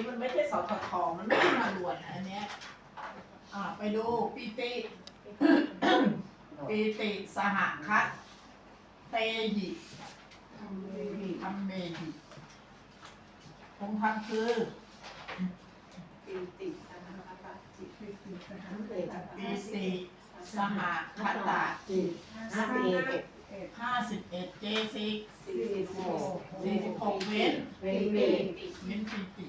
นี้มันไม่ใช่สททมันไม่ใช่มาด่วนนะอันเนี้ยอ่าไปดูปีติปีติสหคัตเตหิทำเมหิคงทำคือปีตินะคะจิตปีตินะคะเปีติสหคัตตาจิตห้าสิบเอ็ด ห้าสิบเอ็ดเจสิกสี่สิบหกสี่สิบหกเว้นเว้นเวทเว้นปีติ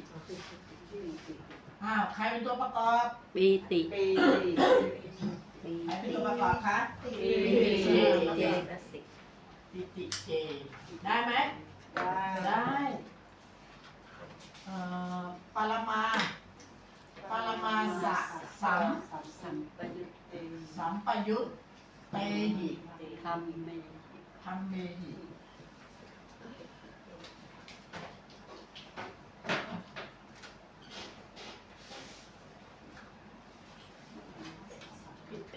อ้าวใครเป็นตัวประกอบปีติ ปีติปีใครเป็นติตัวประกอบคะปีเจติเจตสิกปีติเจได้ไหมได้ได้เอ่อปรมาปรมาสะสัมสัมปยุตสัมปยุตเตหิธรรมเม ธรรมเมหิ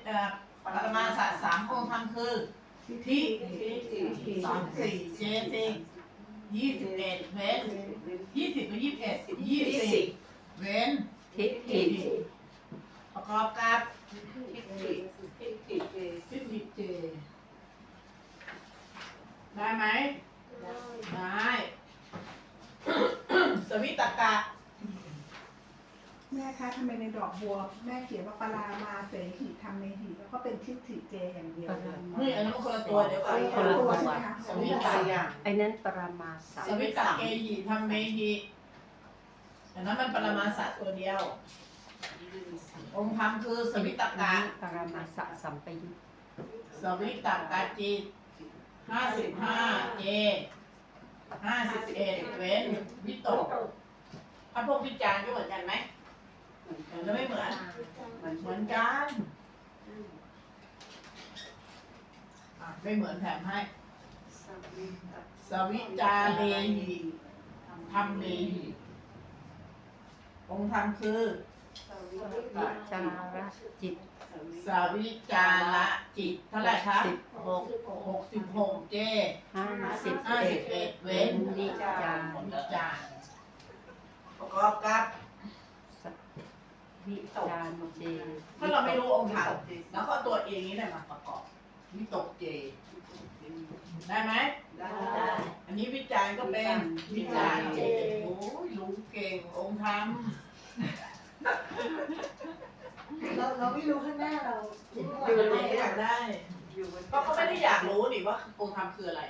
เอ่อปรมาสะสามองค์ธรรมคือทิสามสี่เจสิกยี่สิบเอ็ดเว้นยี่สิบกับยี่สิบเอ็ดยี่สิบเว้นทิฏฐิประกอบกับทิฏฐิทิฏฐิเจทิฏฐิเจ ได้ไหม ได้ สวิตกะ แม่คะทำไมในดอกบัว แม่เขียนว่าปลามาเสหิทำในหิแล้วก็เป็นทิฏฐิเจอย่างเดียวเฮ้ยอันนั้นคนละตัวเดี๋ยวก่อนคนละตัวใช่ไหมคะสวิตหลายกะอย่างไอ้นั้นปรามาสสวิตกะเกหิทำเมหิอันนั้นมันปรมาสัตตัวเดียว องค์ธรรมคือสวิตกะปรามาสสัมปยุตสวิตกะจิต ห้าสิบห้าเจห้าสิบเอ็ดเว้นวิตกถ้าพวกวิจารณ์ก็เหมือนกันไหมเหมือนหรือไม่เหมือน เหมือนกันอะไม่เหมือนแถมให้ สวิจาเลหิธรรมเมหิองค์ธรรมคือ จาระจิตสวิจาระจิตเท่าไหร่คะสิบหกหกสิบหกเจห้าสิบห้าเอ็สิดบเอ็ดเว้เว้นนวิจารวิจารณ์ประกอบกับวิจารเจถ้าเราไม่รู้องค์ธรรมแล้วก็ตัวเองนี่แหละมาประกอบวิตกเจ ได้ไหมได้อันนี้วิจารณ์ก็เป็นวิจารณ์เจโอ้ยรู้เก่งองค์ธรรม เราเราไม่รู้ข้างหน้าเราอยู่ในนี้อยากได้ อยู่บนเพราะเขาไม่ได้อยากรู้นี่ว่าองค์ธรรมคืออะไร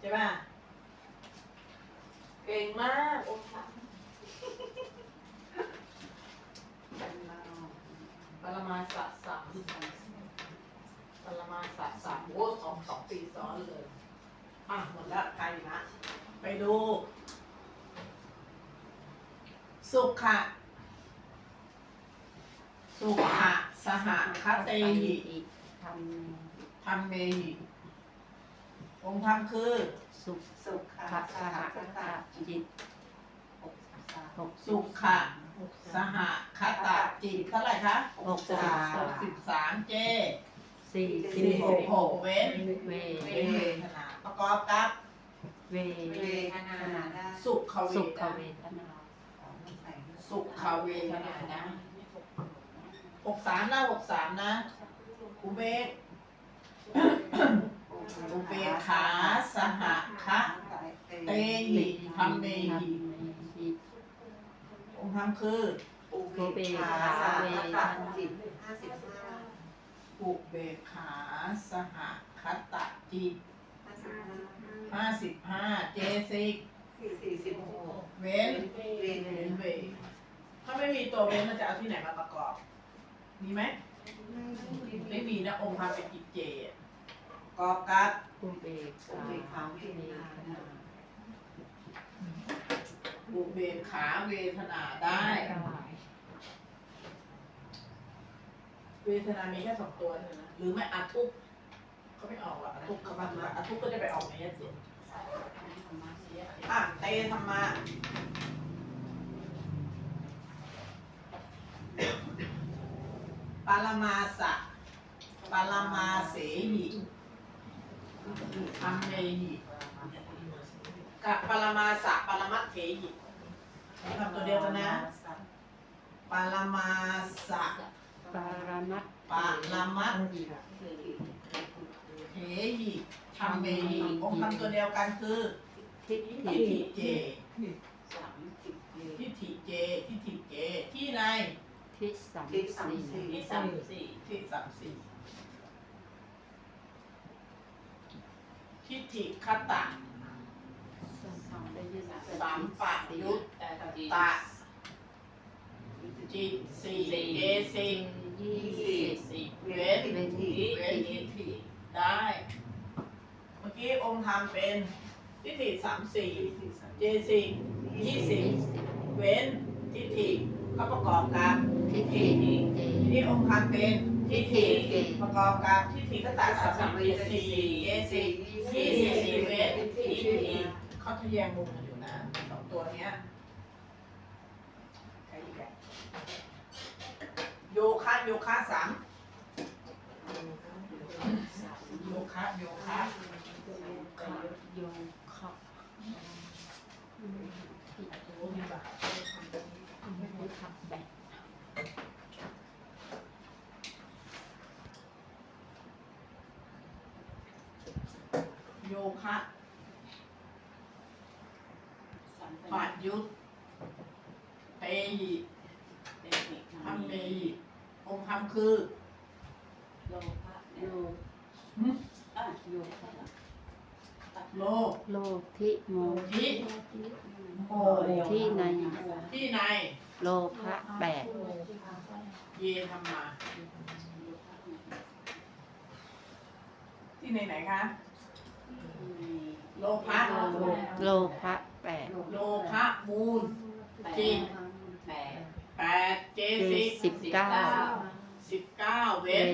ใช่ป่ะเก่งมากองค์ธรรมปรมาสะสามปรมาสะสามโอ้สองสองปีซ้อนเลย อะหมดแล้วใครนะ ไปดู สุขะ สุขะสหคเตหิธรรมธรรมเมหิ องค์ธรรมคือสุขสุขค่ะะสหคจิตหกสุขะ สหคตะจิตเท่าไหร่คะหกสิบสาสามมสิบสามเจสี่สิสี่บหสิกบหกเว้นเวเว้นเวทนาประกอบกับเวเวทนาได้สุขเวสุขทนาเวทนา สุขเวทนานะ หกสามนะหกสามนะ อุเบกอุเบกขาสหคะเตหิธรรมเมธรรมหิหิองค์ธรรมคืออุเบกขาสาธจิตห้าสิบห้าอุเบกขาสหคตะจิตห้าสิบห้าห้าสิบห้าเจสิกสี่สิบหกเว้นเวเว้ทนเวทถ้าไม่มีตัวเว้นมันจะเอาที่ไหนมาประกอบ มีไหม ไม่มีนะ องค์ธรรมเป็นกิจเจอะประกอบกับอุเบกอุขาเบกขาเวทนาอุเบกขาเวทนาได้ เวทนามีแค่สองตัวเท่านั้นนะหรือไม่อาทุกข์เขาไม่ออกหรอกอาทุกข์เขาบ้างว่าอาทุกข์ก็จะไปออกในยเจ็ดอะเตธรรมะ ปารมาสะปารมาเสหิธรรมเมหิกับปรมาสะปรมัตเถหิทำตัวเดียวแล้วนะปารามาสะปารามัตปารามัตเทหิทำเมหิองค์คำตัวเดียวกันคือทิฏทิฐิฏฐิเจทิฏฐิเจทิฏฐิเจที่ใน ทิฏสัมทิศสามสี่ ที่สามสี่ที่สามสี่ทิฏฐิคตะสามปะยุตตะจิตสี่เจสิงยี่สิบสี่เวนเป็นทิเวนทิฏฐิได้ เมื่อกี้องค์ทำเป็นทิฏฐิสามสี่เจสิงยี่สิบเว้นทิฏฐิก็ประกอบกับ ทิฏฐิเจทีนี้องค์ทำเป็นทิฏฐิประกอบกับทิฏฐิก็ตัดสามเจสี่เจสิงยี่สิบสี่เว้นทิฏฐิเขาทะแยงมุมกันอยู่นะสองตัวเนี้ยใครอีกอะโยคะโยคะสามโยคะโยคะโยคะโอ้นี่ป่ะ ทับแบก โย คะปาดยุทธเตยิทำเตยิองค์ทำคือโยโยคะโลกโลทิโมทิโมที่ในที่ในโลภะแปดเยทำมา ที่ไหนไหนคะ โลภะโลภะแปดโลภะมูลจิตแปดเจเจสิสิบเก้าสิบเก้าเว้เว้น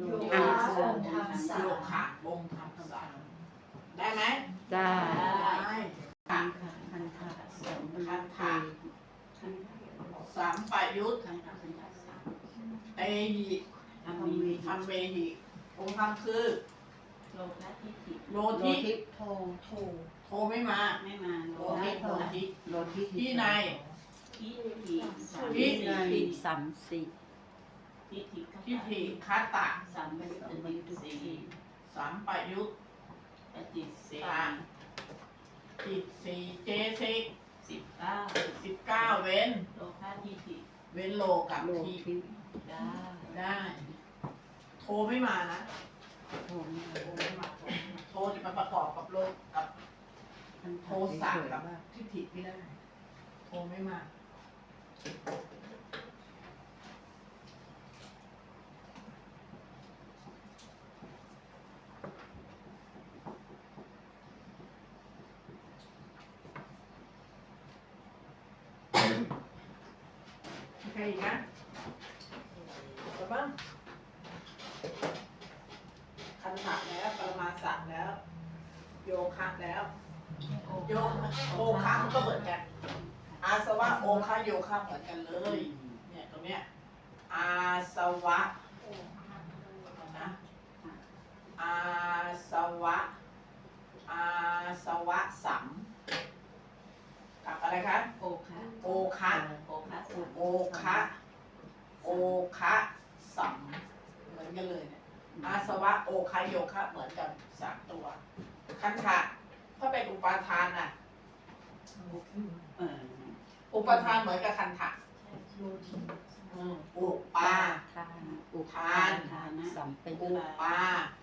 นอังคโลขะองค์ทำสามได้ไหมได้ได้ค่ะคันธะสมคันธะสามปายุทธเตหิทำเวหิองค์ทำคือ โลโลทิทิโทโทโทไม่มาไม่มาโลทิโททิโลทิที่ในที่ที่ที่สัมสีทิฏฐิคาตะสัมเป็นเป็นสีสามปายุทธจิตสีสามจิตสี่เจสิกสิบเก้าสิบเก้าเว้นโลภะทิฏฐิเว้นโลกับโลทีทิได้ได้ โทรไม่มานะ โทมโทรไม่มาโทรไม่มาโทรจะมาประกอบกับโลกกับโทสะกับทิฏฐิไม่ได้โทรไม่มาโอเคอีกนะจบบ้างคันถะแล้วปรมา สักแล้ว โยคะแล้ว โยโอคะมันก็เหมือนกัน อาสวะโอคะโยคะเหมือนกันเลย เนี่ยตรงเนี้ยอาสวะนะอาสวะ อาสวะสัมกับอะไรครับโอคะโอคะโอคะสัมโอคะโอคะสัมเหมือนกันเลยเนี่ย อาสวะโอคะโยคะเหมือนกันสามตัว คันธะถ้าเป็นอุปาทานน่ะเอออุปทานเหมือนกับคันธะอืมอุปาทานอุทานทานะสัมป็นอุปา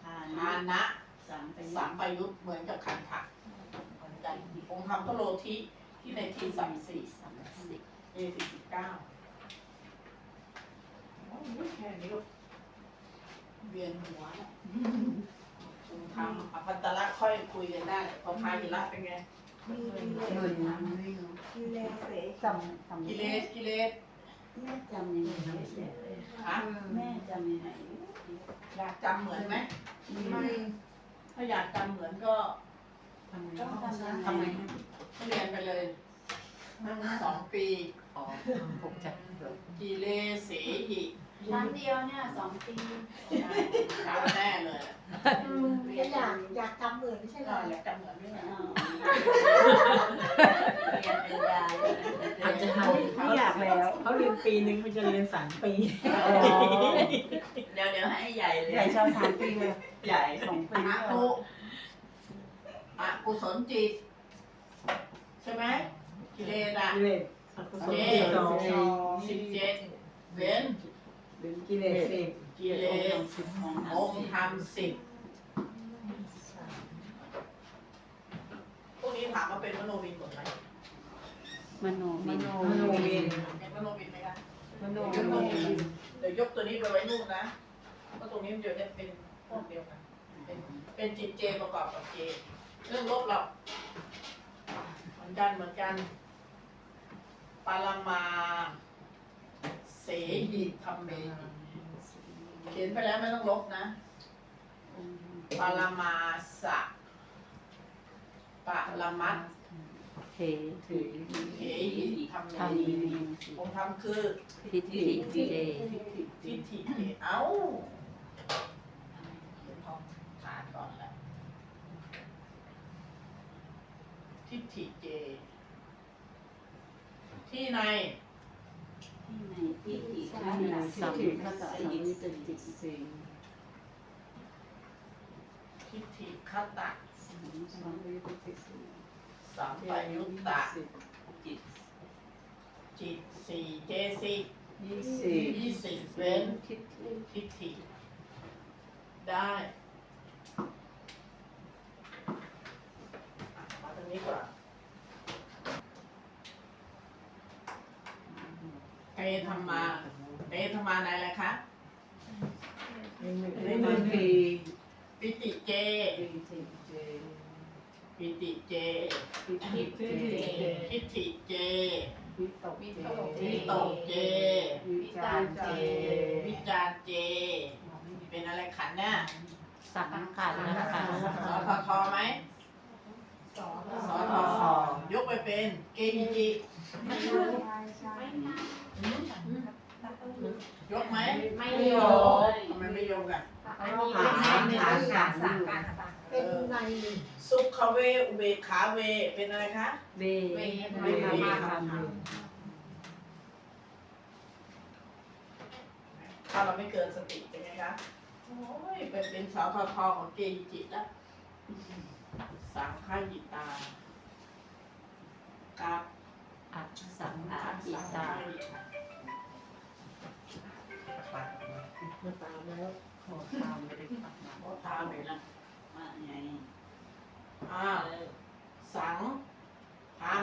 ทาทานะนะสัมเป็นสัมปยุตเหมือนกับคันธะเหมือนกันองค์ธรรมก็โลทิที่ในทีสามสี่สัมสิเอสี่สิบเก้าโอ้ยแค่นี้ก็ เวียนหัวแล้วองค์ธรรมอภันตระค่อยคุยกันได้พอพาหิระเป็นไงมีกิเลเงิสนนะไม่รู้กิเลสเสจำจำกิเลสกิเลสแม่จำยังไงฮะแม่จำยังไงอยากจำเหมือนไหมไม่ถ้าอยากจำเหมือนก็ต้องทำไงทำไงเรียนไปเลยสองปีอ๋อผมจะกิดกิเลสเสหิ ชั้นเดียวเนี่ยสองปีใช่ทำแน่เลยก็อยากอยากทำเหมือนไม่ใช่เหรก็ออยากจำเหมือนนี่แหละเรียนเป็นยายอาจจะทำไม่อยากแล้วเขาเรียนปีนึงมันจะเรียนสามปีเดี๋ยวเดี๋ยวให้ใหญ่เลยใหญ่ชอบสามปีเลยใหญ่สองปีอะกุอะกุศลจิต ใช่ไหมกิเลสอะกิเลสอกุศลจิตสองสิบเจ็ดเว้น เป็นกิเลสสิบกิเลสองค์ธรรมสิบพวกนี้ถามว่าเป็นมโนวินหมดไหมมโนมมินโนมโนวินเป็นมโนวินไหมคะมโนเดี๋ยววินเดี๋ยวยกตัวนี้ไปไว้นู่นนะเพราะตรงนี้มันเดี๋ยวจะเป็นพวกเดียวกัน เป็นเป็นจิตเจประกอบกับเจ เรื่องลบเราเหมือนกันเหมือนกันปารามาเส หิธรรมเมหิเขียนไปแล้วไม่ต้องลบนะปารมาสะปะละมัดเทถือเหหิธรรมเมทำหิมีผมทำคือพิธีเจทิฏฐิเอ้าเขียนทองขาดก่อนแหละทิฏฐิเจ ที่ใน ที่ในพิธีข้าในสัมภะสยิตติสิทิฏฐิคตะสัมภะสยิตติสิสัมปยุตตะจิตจิตสี่เจสิกยี่สิบยี่สิบเว้นทิฏฐิได้มาตรงนี้ก่อนเต ธรรมาเตธรรมาในอะไรคะในมือปีปิติเจปีสิบเจปิติเจปีสิบเจทิฏฐิเจปีตกเจวิตกเจ วิจารเจ วิจารเจ เป็นอะไรขันธ์เนี่ยสังขารนะคะสอทอทอไหมสอนสอทอทอยกไปเป็น เกจิจิไม่ใช่ใช่หืม ยกไหมไม่ไม่โยทำไมไม่ยกอะอันนี้เป็นในหนึ่งสามสามการเป็นในสุขเวอุเบขาเว เป็นอะไรคะ เวเวเวมาธรรมถ้าเราไม่เกินสติเป็นไงคะ โอ้ยเป็นเป็นสอทอทอของเกจิจิแล้วสังฆายิตากับ อัตสังอาอิตาฆายิตามาตามแล้วขอตามไปเลยครับโอ้ทามเลยนะว่าไงอ้าสังทำ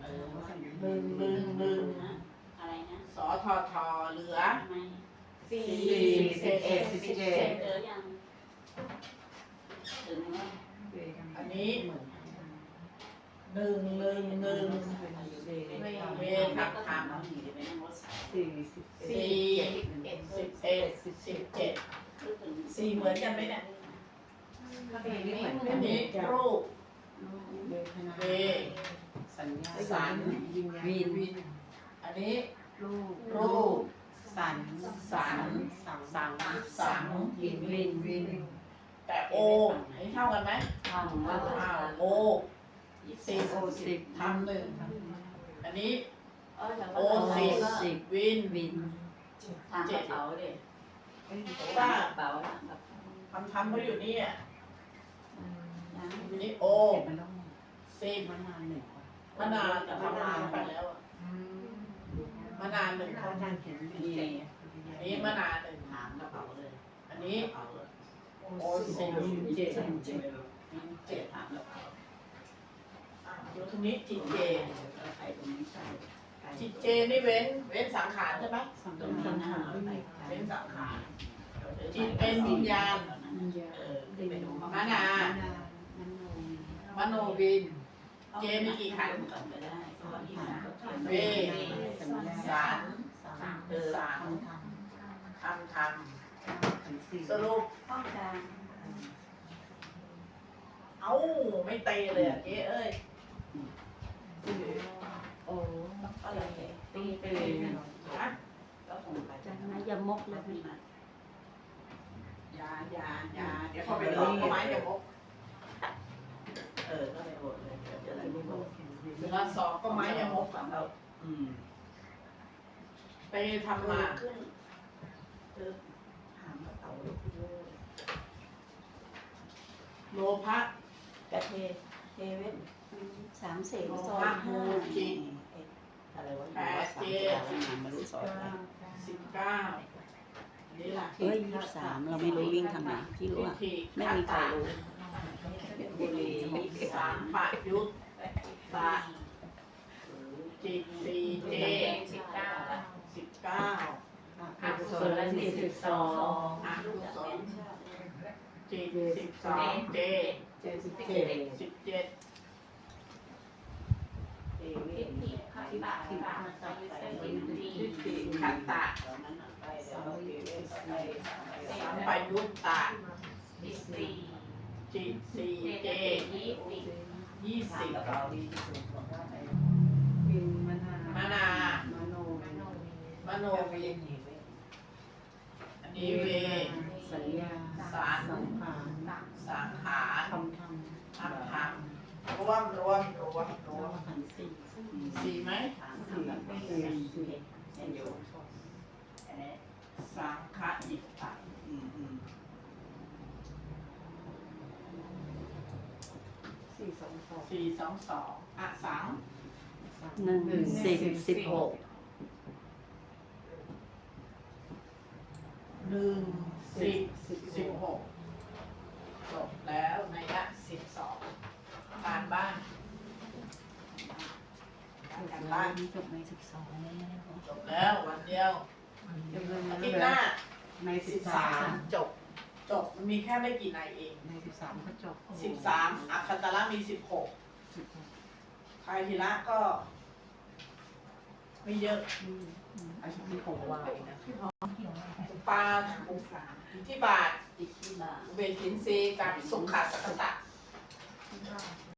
เออหนึ่งหนึ่งหนึ่งอะไรนะสอทอทอเหลือสี่สิบเอ็ดสิบเจ็ดเจอยังว่า อันนี้หนึ่งหนึ่งหนึ่ง เวทักธรรม สี่สิบ สี่สิบเอ็ดสิบเจ็ดสี่เหมือนกัน ไหมเนี่ยนี่เหมือนอันนี้รูปเวสัญญาสันวินอันนี้รูปรูปสันสันสังสังสังวินวินวินแต่โออันนี้เท่ากันไหมทำว่าอ้าวโอสิบสิบทำหนึ่งอันนี้โอสิบสิบวินวินทางกระเป๋าเลยว่าเป๋าทาเป๋า ทำทำเขาอยู่นี่อะยังอันนี้โอมันต้องสิบมานานหนึ่งมานานแต่ทำนานไปแล้วอะมานานหนึ่งเขาการเขียนเป็นเจอันนี้มานานหนึ่งถามกระเป๋าเลย อันนี้กระเป๋าเลยโอสิบเจเจ็ดเจ็ดถามกระเป๋าอะอยู่ตรงนี้จิตเจใครตรงนี้ใช่จิตเจนี่เว้น เว้นสังขารใช่ไหมสังตรงนี้ขารนะเว้นสังขาร จิตเป็นวิญญาณมนา มโนบิน เจมีกี่ขันธ์เวสารสารธรรมธรรมสรุปเอ้าไม่เตะเลยอะเจ๊เอ้ยโอ้อะไรตีไปเลยนะจากนั้อย่ามกเลยพี่ อยาอยาเดี๋ยวพอไปดอกก็ไม้เดี๋ยวมกเออก็ไปโหวตเลยเดี๋ยวจะได้ไม่โหวตเวลาสอบก็ไม้ยังมกอะเอาอืม ไปทำมาขึ้นปึ๊บหางกระเต่าเลยโลภะกระเทเทเว่นสามเศษซอยห้าอะไรวะสามเศษมารู้ซอยสิบเก้านี่ล่ะ เฮ้ยยี่สามเราไม่รู้วิ่งทางไหนพี่รู้อะไม่มีใครรู้บุรีสามปะยุทธตะจิตสีเจสิบเก้าสิบเก้าอากุศลจิตสิบสองอนุสรจิตสิบสองเจเจสิบเจ็ดสิบเจ็ดเอว่ทิฏนฐิขัตะตะอายุสยินดีทิฏฐิขัตตะ วเอเว่นไปสัมปยุตตะสิบสี่จิตสีเจเจยี่สิบยี่สิบเราดีที่สุดของเราไปวินมนามนามโนมโนนวินอันนี้เวสัญญาสารสังขารสังขารคำธรรมธรรมธรรมรวมรวมรวมรวมขันสี่สี่ไหมถามทำแบบไม่สี่สี่อยู่ สังขอิตตะอืมอืมสี่สองสองสี่สองสองอะสังหนึ่งสิบสิบหกหนึ่งสิบสิบหกจบแล้วในละสิบสองการบ้านการบ้านจบในสิบสองแล้วจบแล้ววันเดียว อาทิตย์หน้าในสิสิบบสาสามมจบ จบมันมีแค่ไม่กี่นายเองในสิบสามก็จบสิบสามอัคคตระมีสิบหกพายทีละก็ ไม่เยอะอาชีพของวายนะปลาที่บาทอีกที่บาทเบนทินซีกับสุขาสักตะ